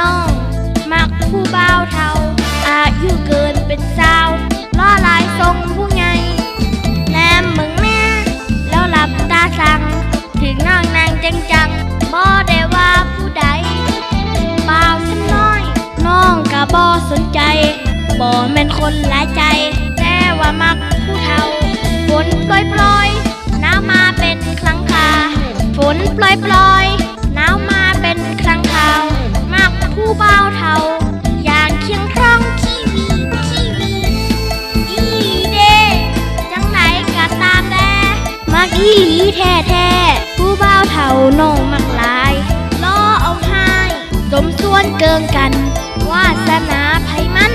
น้อง มักผู้บ่าวเทาอายุเกินเป็นสาวล่อลายทรงผู้ใหญ่แนมมึงแม่แล้วหลับตาสั่งถึงน้องนางจังจังบ่ได้ว่าผู้ใดเปล่าสักน้อย น้องกะบ่สนใจบ่แม่นคนหลายใจ แต่ว่ามักผู้เทา อีหลีแท้แท้ผู้บ่าวเทาน้องมักหลายล้อเอาให้สมส่วนเกินกัน วาสนาไผมัน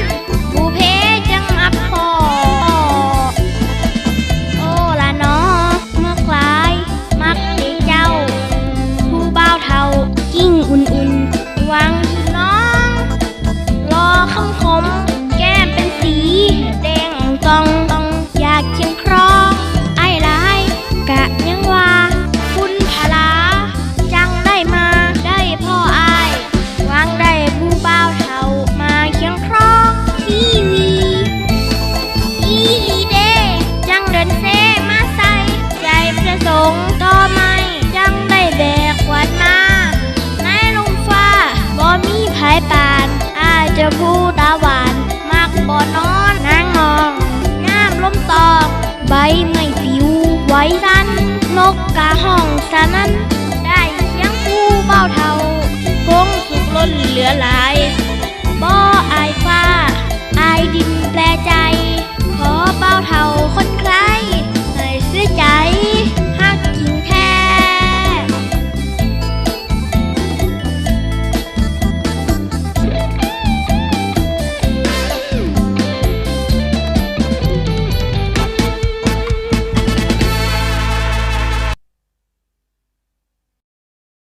อนนางนองงามล้มตอกใบไม่ปิวไว้สันนกกะห้องสะนั้น ได้ยั้งผู้เบาเทากงสุกล้น